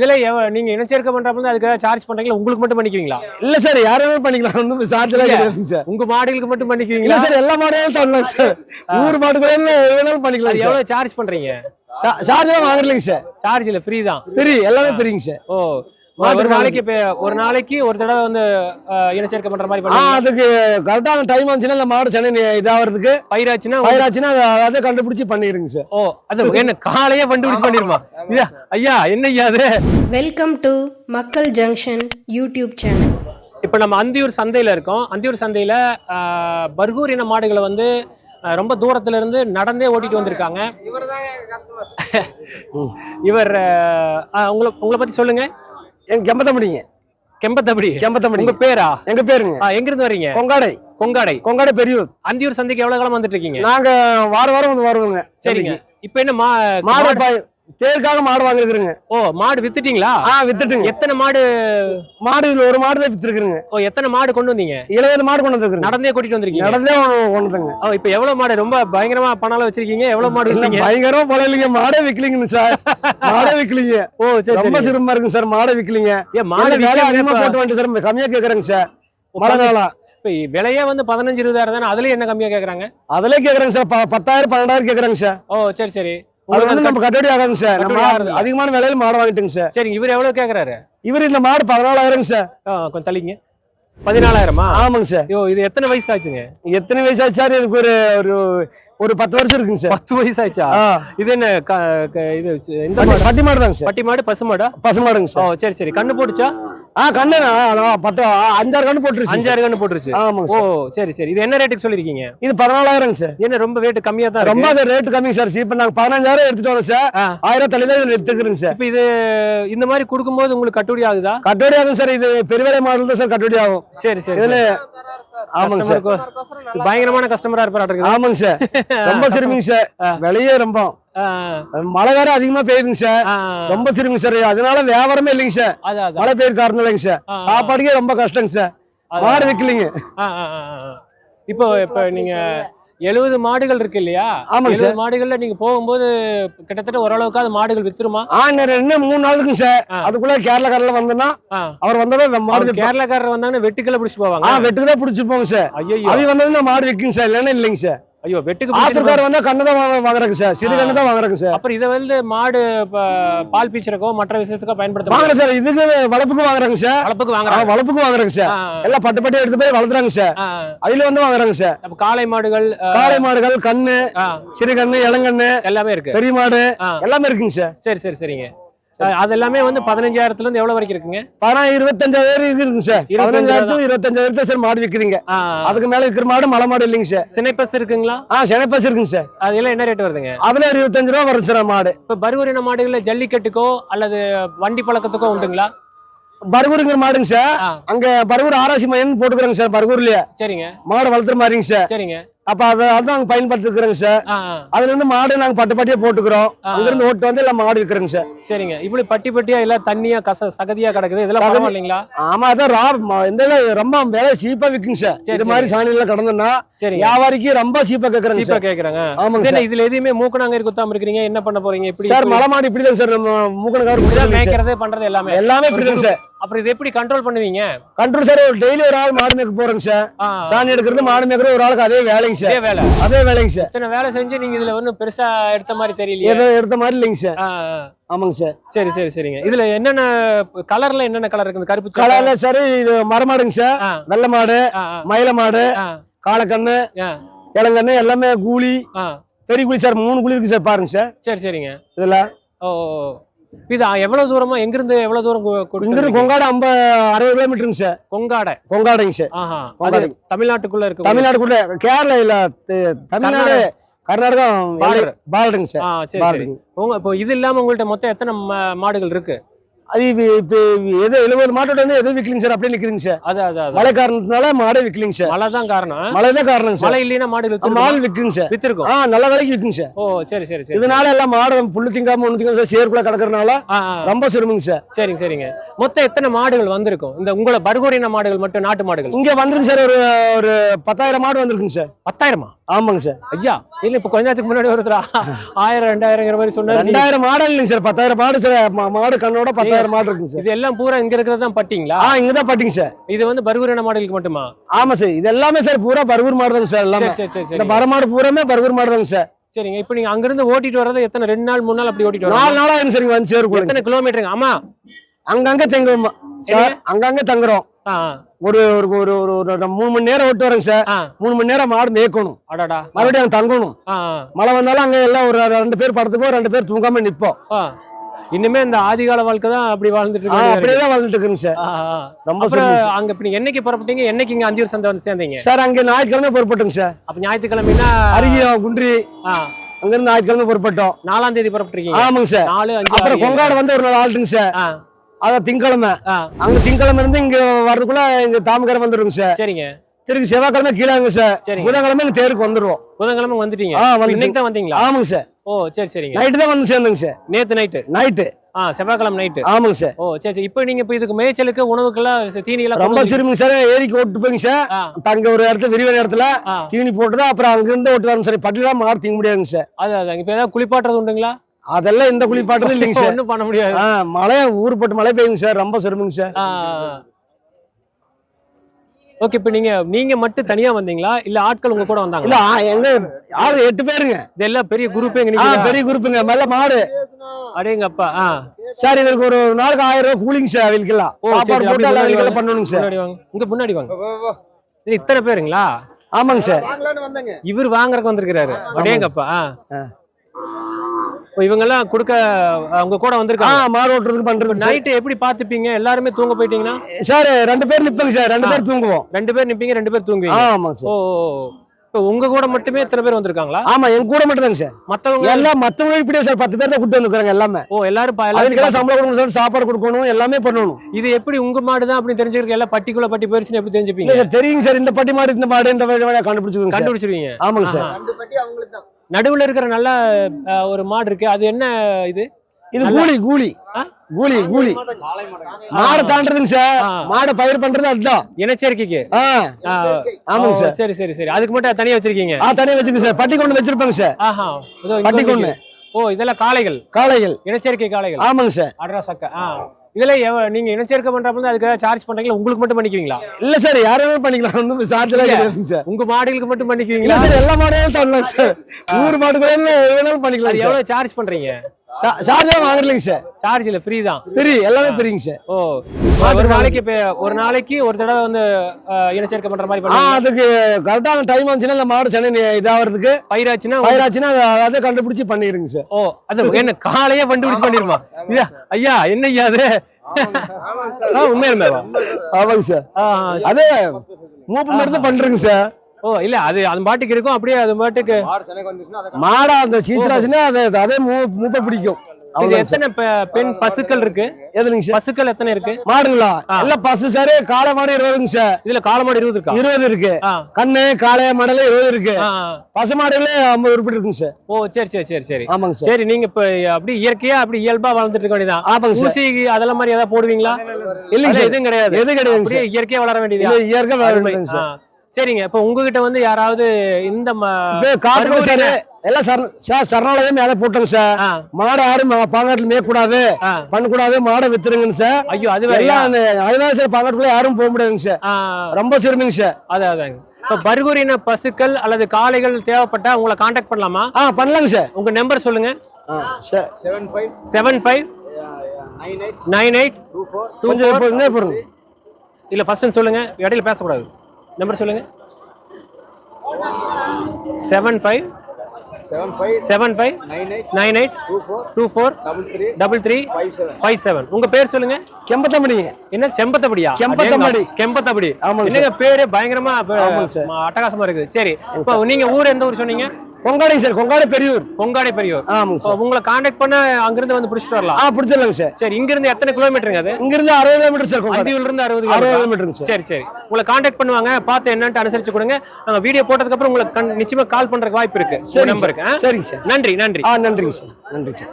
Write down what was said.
இதுல நீங்க இனச்சேர்க்கை பண்றப்ப அதுக்கு சார்ஜ் பண்றீங்களா? உங்களுக்கு மட்டும் பண்ணிக்குவீங்களா? இல்ல சார் யாருமே பண்ணிக்கலாம். ஒன்றும் சார்ஜ் எல்லாம் சார். உங்க மாடுகளுக்கு மட்டும் பண்ணிக்குவீங்களா? சார் எல்லா மாடையும் தரலாம் சார். ஊர் மாடு கூட வேணாலும் பண்ணிக்கலாம் எவ்வளவு சார்ஜ் பண்றீங்க? சார்ஜ் எல்லாம் வாங்குறீங்க சார். சார்ஜ் இல்ல ஃப்ரீ தான். பெரிய எல்லாமே பெரியங்க சார். ஓ. ஒரு நாளைக்கு இப்ப ஒரு நாளைக்கு ஒரு தடவை வந்து இனச்சேர்க்கை பண்ற மாதிரி அதுக்கு கரெக்டான டைம் வந்துச்சுன்னா இந்த மாடு சென்னை இதாகிறதுக்கு பயிராச்சுன்னா பயிராச்சுன்னா அதை- அதை கண்டுபிடிச்சு பண்ணிருங்க சார். ஓ அது என்ன காலையே கண்டுபிடிச்சு பண்ணிருமா? ஐயா ஐயா என்ன ஐயா அது? Welcome to Makkal junction YouTube channel இப்போ நம்ம அந்தியூர் சந்தையில இருக்கோம். அந்தியூர் சந்தையில பர்கூர் இன மாடுகளை வந்து ரொம்ப தூரத்துல இருந்து நடந்தே ஓட்டிட்டு வந்திருக்காங்க. இவர் உங்களை உங்களை பத்தி சொல்லுங்க. எங்க கெம்பத்தம்படிங்க. கெம்பத்தபடி கெம்பத்தம்படி. உங்க பேரா? எங்க பேருங்க. எங்க இருந்து வர்றீங்க கொங்காடை. கொங்காடை. கொங்காடை பெரியூர். அந்தியூர் சந்தைக்கு எவ்வளவு காலம் வந்துட்டு இருக்கீங்க? நாங்க வாரம் வாரம் வந்து வருவோங்க. சரிங்க. இப்போ என்ன மா மாடு தேருக்காக மாடு வாங்கிருக்குறேங்க ஓ மாடு வித்துட்டீங்களா? ஆ வித்துட்டுங்க. எத்தனை மாடு? மாடு இதுல ஒரு மாடு தான் வித்துருக்குறேங்க. ஓ எத்தனை மாடு கொண்டு வந்தீங்க? இருபது மாடு கொண்டு வந்துருக்குங்க நடந்தே கூட்டிட்டு வந்திருக்கீங்க. நடந்தே கொண்டு வந்துங்க ஓ இப்போ எவ்வளவு மாடு? ரொம்ப பயங்கரமா பணம் வச்சிருக்கீங்க. எவ்வளவு மாடு இல்ல, வித்தீங்க? பயங்கரமா போல இல்லைங்க. மாடே விக்கலிங்க சார். மாடே விக்கலிங்க. ஓ சரி ரொம்ப சரி சிரமமா இருக்குங்க சார். மாடே விக்கலிங்க. ஏன் மாடு வேலை அதிகமா போட்டு வந்துட்டு சார்? கம்மியா கேக்குறாங்க சார். மழை காலம். இப்ப விலையே வந்து பதினஞ்சு இருபதாயிரம் தானே. அதுலயும் என்ன கம்மியா கேக்குறாங்க? அதுலயே கேக்குறாங்க சார். பத்தாயிரம் பன்னெண்டாயிரம் கேக்குறாங்க சார். ஓ சரி சரி. அது வந்து நம்ம கட்டுப்படி ஆகாதுங்க சார். நம்ம. அதிகமான விலையில மாடு வாங்கிட்டுங்க சார். சரிங்க இவர் எவ்வளவு கேக்குறாரு? இவர் இந்த மாடு பதினாலாயிரம் சார். கொஞ்சம் தள்ளிங்க. பதினாலாயிரமா? ஆமாங்க சார். ஐயோ இது எத்தனை வயசு ஆச்சுங்க எத்தனை வயசு ஆச்சு சார்? இதுக்கு ஒரு ஒரு ஒரு பத்து வருஷம் இருக்குங்க சார். பத்து வயசு ஆச்சா. இது என்ன இது இந்த பட்டி- மாடு? தாங்க சார். பட்டி மாடு பசு மாடா? பசு மாடுங்க சார். சரி சரி. கண்ணு போட்டுச்சா? ஆ கண்ணு பத்து அஞ்சாறு கண்ணு போட்டுருச்சு. அஞ்சாறு கண்ணு போட்டுருச்சு. ஆமாங்க ஓ சார். சரி இது என்ன ரேட்டுக்கு சொல்லிருக்கீங்க? இது பதினாலாயிரம் சார். என்ன ரொம்ப ரேட்டு கம்மியா தான் ரொம்ப இருக்கு அது ரேட் கம்மி சார். இப்ப நாங்க பதினஞ்சாயிரம் எடுத்துட்டு வரோம் சார். ஆயிரம் தள்ளி தான் இதுல எடுத்துக்கிறேங்க சார். இப்ப இது இந்த மாதிரி கொடுக்கும்போது உங்களுக்கு கட்டுப்படி ஆகுதா? கட்டுப்படி ஆகும் சார். இது பெருவேலை மாடல் தான் சார் கட்டுப்படி ஆகும். சரி சரி இதுல ஆமாங்க சார். பயங்கரமான கஸ்டமரா இருப்பாரு ஆமாங்க சார். ரொம்ப சிறுமிங்க சார். விலையே ரொம்ப. மழை வேற அதிகமா பெய்யுதுங்க சார். ரொம்ப சிறுமிங்க சார். அதனால வியாபாரமே இல்லைங்க சார். மழை பெய்யுற காரணம் இல்லைங்க சார். சாப்பாடுக்கே ரொம்ப கஷ்டங்க சார். மாடு விக்கலிங்க. இப்போ இப்போ நீங்க எழுபது மாடுகள் இருக்கு இல்லையா? ஆமாங்க எழுபது மாடுகள்ல நீங்க போகும்போது கிட்டத்தட்ட ஓரளவுக்காவது மாடுகள் வித்துருமா? இன்னும் மூணு நாள் இருக்குங்க சார். அதுக்குள்ள கேரளாக்காரில் வந்தோம்னா ஆ. அவர் நம்ம மாடு. கேரளாக்காரர் வந்தாங்கன்னா வெட்டுக்களை பிடிச்சு ஆ போவாங்க வெட்டுக்கு தான் பிடிச்சிருப்போங்க சார். ஐயோ அது வந்ததுன்னா மாடு விற்குங்க சார். இல்லைன்னா இல்லைங்க சார். ஐயோ வெட்டுக்கு பிடிச்சிட்டு ஆத்திரக்காரர் வந்தா கண்ணு தான் வாங்க- வாங்குறாங்க சார். சிறு கண்ணு தான் வாங்குறாங்க சார். அப்புறம் இதை வந்து மாடு பால் பீச்சறக்கோ மற்ற விஷயத்துக்கோ பயன்படுத்த வாங்குறேன் சார். இதுக்கு வளர்ப்புக்கு வாங்குறாங்க சார். வளர்ப்புக்கு ஆ, வாங்குறாங்க வளர்ப்புக்கு வாங்குறாங்க சார் எல்லாம் பட்டு பட்டு எடுத்து போய் வளர்த்துறாங்க சார். அதுல வந்து வாங்குறாங்க சார். அப்ப காளை மாடுகள் காளை மாடுகள் கண்ணு சிறு கண்ணு இளங்கண்ணு எல்லாமே இருக்கு. பெரிய மாடு எல்லாமே இருக்குங்க சார். சரி சரி சரிங்க. அது எல்லாமே வந்து பதினஞ்சாயிரத்துல இருந்து எவ்வளவு வரைக்கும் இருக்குங்க? பணம் இருபத்தஞ்சாயிரம் இருக்குங்க சார். பதினஞ்சாயிரத்து இருபத்தஞ்சாயிரம் தான். சார் மாடு விற்கிறீங்க அதுக்கு மேல விற்கிற மாடு மலை மாடு இல்லைங்க சார். சினைப்பஸ் இருக்குங்களா? ஆ செனப்பஸ் இருக்குங்க சார். அதெல்லாம் என்ன ரேட் வருதுங்க? அதுல இருபத்தஞ்சு ரூபா வரும் சார் மாடு. இப்ப பருவரின மாடுகள்ல ஜல்லிக்கட்டுக்கோ அல்லது வண்டி பழக்கத்துக்கோ உண்டுங்களா? பர்கூருங்கிற மாடுங்க சார். அங்க பர்கூர் ஆராய்ச்சி மையம் போட்டுக்கிறாங்க சார் பர்கூர்லயே சரிங்க. மாடு வளர்த்துற மாதிரிங்க சார். சரிங்க. அப்ப அதை அதான் நாங்க பயன்படுத்திக்கிறோங்க சார். அதுல இருந்து மாடு நாங்க பட்டு பட்டியா போட்டுக்கிறோம். அங்க இருந்து ஓட்டு வந்து எல்லாம் மாடு விற்கிறோங்க சார். சரிங்க. இப்படி பட்டி பட்டியா எல்லாம் தண்ணியா கச சகதியா கிடக்குது? இதெல்லாம் சகதி- பரவாயில்லைங்களா? ஆமா அதான் ரா இந்த ரொம்ப விலை சீப்பா விற்குங்க சார். சரி, இது மாதிரி சாணி எல்லாம் கடந்தோம்னா சரிங்க. வியாபாரிக்கு ரொம்ப சீப்பா கேக்குறாங்க சீப்பா சார். கேக்குறாங்க. ஆமாங்க சார். இதுல எதுவுமே மூக்கணாங்கயிறு குத்தாம இருக்கிறீங்க. என்ன பண்ண போறீங்க? இப்படி சார் மலை மாடு இப்படிதான் சார் நம்ம இப்படிதான் மேய்க்கிறது பண்றது எல்லாமே. எல்லாமே இப்படிதான் சார். அப்புறம் இது எப்படி கண்ட்ரோல் பண்ணுவீங்க? கண்ட்ரோல் சார் டெய்லி ஒரு ஆள் மாடு மேய்க்க போறோங்க சார். சாணி எடுக்கிறது மாடு மேய்க்கிறது ஒரு ஆளுக்கு அதே வேலைங்க சார். இதே வேலை. அதே வேலைங்க சார். இத்தனை வேலை செஞ்சு நீங்க இதுல ஒன்றும் பெருசா எடுத்த மாதிரி தெரியலையே. ஏதோ எடுத்த மாதிரி இல்லைங்க சார். ஆமாங்க சார். சரி சரி சரிங்க. இதுல என்னென்ன கலர்ல என்னென்ன கலர் இருக்குது? கருப்பு? கலால சார் இது மரமாடுங்க சார். வெள்ளை மாடு மயில மாடு ஆ, இளங்கண்ணு எல்லாமே கூலி. பெரிய கூலி சார் மூணு கூலி இருக்கு சார் பாருங்க சார். சரி சரிங்க. இதுல. ஓ ஓ, ஓ. இது எவ்வளவு தூரமா எங்க இருந்து எவ்வளவு தூரம் இங்கிருந்து? கொங்காடு ஐம்பது அறுபது கிலோமீட்டருங்க சார். கொங்காடை. கொங்காடுங்க சார். ஆஹா. அது. தமிழ்நாட்டுக்குள்ள இருக்கு தமிழ்நாடுக்குள்ள கேரளா இல்ல தமிழ்நாடு கர்நாடகா. பார்டருங்க சார். சரி உங்க இப்போ இது இல்லாம உங்கள்ட்ட மொத்தம் எத்தனை மாடுகள் இருக்கு? அது இப்ப எது எழுபது மாட்டோட வந்து எதுவும் விக்கலிங்க சார்? அப்படியே நிக்குதுங்க சார். அது அது மழை காரணத்தினால மாடே விக்கலிங்க சார். மழை தான் காரணம். மழை தான் காரணங்க சார். மழை இல்லைன்னா மாடு வித்துருக்குமா? விக்குங்க சார். வித்திருக்கும். ஆ நல்ல விலைக்கு விக்குங்க சார். ஓ சரி சரி சரி. இதனால எல்லாம் மாடு புல்லு திங்காம ஒண்ணு திங்காம சார் சேருக்குள்ள ஆ. ரொம்ப சிரமங்க சார். சரிங்க சரிங்க. மொத்தம் எத்தனை மாடுகள் வந்திருக்கும்? இந்த உங்களோட பர்கூரின மாடுகள் மட்டும் நாட்டு மாடுகள்? இங்க வந்துருக்கு சார் ஒரு ஒரு பத்தாயிரம் மாடு வந்திருக்குங்க சார். பத்தாயிரமா? ஆமாங்க சார். ஐயா இல்ல இப்ப கொஞ்ச நேரத்துக்கு முன்னாடி ஒருத்தர் ஆயிரம் ரெண்டாயிரங்கிற மாதிரி சொன்னாரு. ரெண்டாயிரம் மாடு இல்லைங்க சார். பத்தாயிரம் மாடு சார் மாடு கண்ணோட பத்தாயிரம் ஐயாயிரம் மாடு இருக்குங்க சார். இது எல்லாம் பூரா இங்க இருக்கிறது தான் பட்டிங்களா? ஆ இங்கதான் பட்டிங்க சார். இது வந்து பர்கூரின மாடுகளுக்கு மட்டுமா? ஆமா சார். இது எல்லாமே சார் பூரா பர்கூர் மாடு தாங்க சார் எல்லாமே. சரி சரி சரி இந்த பரமாடு பூராமே பர்கூர் மாடு தாங்க சார். சரிங்க. இப்போ நீங்க அங்கிருந்து ஓட்டிட்டு வர்றது எத்தனை? ரெண்டு நாள் மூணு நாள் அப்படி ஓட்டிட்டு நாலு வரீங்க நாளா இருக்கு சார் இங்க வந்து சேருக்குள்ள. எத்தனை கிலோமீட்டருங்க ஆமா. அங்கங்க தங்குறோம் சார். அங்கங்க தங்குறோம். ஒரு ஒரு ஒரு ஒரு ஒரு மூணு மணி நேரம் ஓட்டு வரேங்க சார். மூணு மணி நேரம் மாடு மேய்க்கணும். மறுபடியும் அங்க தங்கணும். மழை வந்தாலும் அங்க எல்லாம் ஒரு ரெண்டு பேர் படத்துக்கோ ரெண்டு பேர் தூங்காம நிப்போம். இன்னுமே இந்த ஆதிகால வாழ்க்கை தான் அப்படி வாழ்ந்துட்டு ஆ, இருக்காங்க அப்படியே தான் வாழ்ந்துட்டு இருக்குங்க சார். ரொம்ப. அங்க இப்ப நீங்க என்னைக்கு புறப்பட்டீங்க? என்னைக்கு இங்க அந்தியூர் சந்தை வந்து சேர்ந்தீங்க? சார் அங்க ஞாயிற்றுக்கிழமை பொறுப்பட்டுங்க சார். அப்ப ஞாயிற்றுக்கிழமைனா அருகிய குன்றி. அங்க இருந்து ஞாயிற்றுக்கிழமை பொறுப்பட்டோம். நாலாம் தேதி புறப்பட்டிருக்கீங்க? ஆமாங்க சார். நாலு அஞ்சு அப்புறம். கொங்காடு வந்து ஒரு நாள் ஆள்ட்டுங்க சார். அதான் திங்கக்கிழமை. அங்க திங்கக்கிழமை இருந்து இங்க வர்றதுக்குள்ள இங்க தாமக்கரை வந்துருங்க சார். சரிங்க. திருப்பி செவ்வாய்க்கிழமை கீழாங்க சார். புதன்கிழமை தேருக்கு வந்துருவோம். புதன்கிழமை வந்துட்டீங்க. இன்னைக்கு தான் வந்தீங்களா? ஆமாங்க சார். ஓ சரி சரிங்க. நைட்டு தான் வந்து சேர்ந்துங்க சார் நேத்து நைட்டு நைட்டு ஆ செவ்வாய்க்கிழமை நைட்டு ஆமாங்க சார் ஓ சரி சரி. இப்போ நீங்க இப்போ இதுக்கு மேய்ச்சலுக்கு உணவுக்கெல்லாம் தீனி எல்லாம் ரொம்ப சிறுமிங்க சார் ஏரிக்கு ஓட்டு போய்ங்க சார் ஆ, தங்க ஒரு இடத்துல விரிவான இடத்துல. தீனி போட்டுதான் அப்புறம் அங்க இருந்து ஓட்டு வரணும் சார் பட்டிலாம் மாடு திங்க முடியாதுங்க சார் அது அதான் இப்போ ஏதாவது குளிப்பாட்டுறது உண்டுங்களா? அதெல்லாம் இந்த குளிப்பாட்டுறது இல்லைங்க சார் ஒன்றும் பண்ண முடியாது. மழை ஊர் போட்டு மழை பெய்யுங்க சார் ரொம்ப சிரமங்க சார் ஓகே இப்போ நீங்க நீங்க மட்டும் தனியா வந்தீங்களா? இல்ல ஆட்கள் உங்க கூட இல்ல வந்தாங்களா ஆ, எங்க ஆளு எட்டு பேருங்க. இதெல்லாம் பெரிய குரூப் எங்க பெரிய குரூப்புங்க மேல மாடு. அடேங்கப்பா ஆ. சார் இவருக்கு ஒரு நாளுக்கு ஆயிரம் ரூபாய் கூலிங்க சார் சரி, சாப்பாடு சரி, போட்டு அவங்களுக்கெல்லாம் முன்னாடி பண்ணணுங்க சார் முன்னாடி வாங்க. இங்க முன்னாடி வாங்க. இது இத்தனை பேருங்களா? ஆமாங்க சார் இவர் வாங்குறதுக்கு வந்திருக்கிறாரு. அடேங்கப்பா ஆ. இவங்கெல்லாம் கொடுக்க அவங்க கூட வந்திருக்காங்க? மாடு ஓட்டுறதுக்கு பண்றது நைட்டு எப்படி பாத்துப்பீங்க எல்லாருமே தூங்க போயிட்டீங்கன்னா சார் ரெண்டு பேர் நிப்பங்க சார். ரெண்டு பேர் தூங்குவோம். ரெண்டு பேர் நிப்பீங்க ரெண்டு பேர் தூங்குவீங்க? சார். ஓ இப்போ உங்க கூட மட்டுமே இத்தனை பேர் வந்திருக்காங்களா? ஆமா எங்க கூட மட்டும் தாங்க சார். மத்தவங்க? எல்லாம் மத்தவங்க இப்படியே சார் பத்து பேர் தான் கூட்டு வந்துருக்காங்க எல்லாமே. ஓ எல்லாரும் அதுக்கெல்லாம் எல்லாரும் சம்பளம் கொடுக்கணும் சாப்பாடு கொடுக்கணும் எல்லாமே பண்ணணும். இது எப்படி உங்க மாடு தான் அப்படி தெரிஞ்சுக்க எல்லாம் பட்டிக்குள்ள பட்டி போயிருச்சுன்னு எப்படி தெரிஞ்சுப்பீங்க? தெரியுங்க சார் இந்த பட்டி மாடு இந்த மாடு இந்த சார். கண்டுபிடிச்சிருவீங்க. ஆமாங்க சார். ரெண்டு பட்டி அவங்களுக்கு தான் நடுவுல இருக்கிற நல்ல ஒரு மாடு இருக்கு. அது என்ன இது? இது கூலி கூலி? கூலி கூலி. மாடு தாண்டதுங்க சார். மாடை பயிர் பண்றது அதுதான். இனச்சேர்க்கைக்கு? ஆமாங்க சார். சரி சரி சரி. அதுக்கு மட்டும் தனியா வச்சிருக்கீங்க? ஆ தனியா வச்சுக்கோங்க சார். பட்டி கொண்டு வச்சிருப்பாங்க சார். ஆஹா. பட்டி கொண்டு. ஓ இதெல்லாம் காளைகள். காளைகள். இனச்சேர்க்கை காளைகள். ஆமாங்க சார். அட்ரா சக்க ஆ. இதுல நீங்க இனச்சேர்க்கை பண்றப்ப அதுக்கு சார்ஜ் பண்றீங்களா? உங்களுக்கு மட்டும் பண்ணிக்குவீங்களா? இல்ல சார் யாருமே பண்ணிக்கலாம். ஒன்றும் சார்ஜ் எல்லாம் சார் உங்க மாடுகளுக்கு மட்டும் பண்ணிக்குவீங்களா? சார் எல்லா மாடையும் தரலாம் சார் ஊர் மாடு வேணாலும் பண்ணிக்கலாம் எவ்வளவு சார்ஜ் பண்றீங்க? சார்ஜ் எல்லாம் வாங்கலைங்க சார்? சார்ஜ் இல்ல ஃப்ரீ தான். பெரிய எல்லாமே பெரியங்க சார். ஓ ஒரு நாளைக்கு இப்ப ஒரு நாளைக்கு ஒரு தடவை வந்து இனச்சேர்க்கை பண்ற மாதிரி பண்ணுவீங்க அதுக்கு கரெக்டான டைம் வந்துச்சுன்னா இந்த மாடு சென்னை இதாகிறதுக்கு பயிராச்சுன்னா பயிராச்சுன்னா அதை- கண்டுபிடிச்சு பண்ணிருங்க சார். ஓ அது என்ன காலையே கண்டுபிடிச்சு பண்ணிருமா? ஐயா ஐயா என்ன ஐயா அது? ஆ, உண்மையாலுமேவா ஆமாங்க சார். ஆ, அது மூப்பு மருந்து பண்றேங்க சார். ஓ இல்ல அது அது பாட்டுக்கு இருக்கும் அப்படியே அது பாட்டுக்கு மாடு அந்த சீச்சராசுன்னா அதை அதே மூப்பை பிடிக்கும். இது. எத்தனை பெண் பசுக்கள் இருக்கு? எதுங்க சார்? பசுக்கள் எத்தனை இருக்கு? மாடுங்களா. இல்ல பசு சார் காளை மாடு இருபதுங்க சார். இதுல காலமாடு இருபது இருக்கா? இருபது இருக்கு. கண்ணு காளை மாடல இருபது இருக்கு. பசு மாடுகளே ஐம்பது உருப்படி இருக்குங்க சார். ஓ சரி சரி சரி சரி. ஆமாங்க சார். சரி நீங்க இப்ப அப்படி இயற்கையா அப்படி இயல்பா வளர்ந்துட்டு இருக்க வேண்டியதான் ஆமாங்க ஊசி அதெல்லாம் மாதிரி ஏதாவது போடுவீங்களா? இல்லைங்க சார். எதுவும் கிடையாது. எது கிடையாதுங்க அப்படியே சார். இயற்கையா வளர வேண்டியதா இல்ல இயற்கை அருமை. வேணுங்க சார். சரிங்க இப்ப உங்ககிட்ட வந்து யாராவது இந்த எல்லாம் சரண சார் சரணாலயம் மேல போட்டோங்க சார். ஆ, மாடு யாரும் மா- பாங்காட்டுல மேயக்கூடாது. ஆ. பண்ணக்கூடாது மாடை வித்துருங்கன்னு சார். ஐயோ அது எல்லாம் அந்த அதுதான் சார் பாங்காட்டுக்குள்ள யாரும் போக முடியாதுங்க சார். ரொம்ப சிறுமிங்க சார். அதான் அதாங்க இப்ப பர்கூரின பசுக்கள் அல்லது காளைகள் தேவைப்பட்டா உங்களை காண்டாக்ட் பண்ணலாமா? ஆ பண்ணலாங்க சார். உங்க நம்பர் சொல்லுங்க. Seven five seven five nine eight nine eight two four two போடுங்க இல்ல ஃபர்ஸ்ட் சொல்லுங்க. இடையில பேசக்கூடாது. நம்பர் சொல்லுங்க. Seven five seven five seven five nine eight nine eight two four two four double three double three five seven five seven உங்க பேர் சொல்லுங்க. கெம்பத்தமணிங்க என்ன? செம்பத்தபடியா கெம்பத்தம்படி. கெம்பத்தபடி என்னங்க பேரு? பயங்கரமா அட்டகாசமா இருக்குது. சரி. இப்போ நீங்க ஊர் எந்த ஊர் சொன்னீங்க? கொங்காடிங்க சார் கொங்காடி பெரியூர். கொங்காடை பெரியூர். ஆமாங்க சார். உங்களை காண்டாக்ட் பண்ண அங்கிருந்து வந்து பிடிச்சிட்டு வரலாம். ஆ பிடிச்சிடலாங்க சார். சரி இங்க இருந்து எத்தனை கிலோமீட்டருங்க அது? இங்க இருந்து அறுபது கிலோமீட்டர் சார் கொங்காடி. அந்தியூர்ல இருந்து அறுபது அறுபது கிலோமீட்டர் கிலோமீட்டருங்க சார். சரி சரி. உங்களை காண்டாக்ட் பண்ணுவாங்க பார்த்து என்னன்ட்டு அனுசரிச்சு கொடுங்க. நாங்க வீடியோ போட்டதுக்கு அப்புறம் உங்களுக்கு நிச்சயமா கால் பண்றதுக்கு வாய்ப்பு இருக்கு. சரிங்க நம்பருக்கு சரிங்க சார். நன்றி நன்றி. ஆ நன்றிங்க சார். நன்றி சார்.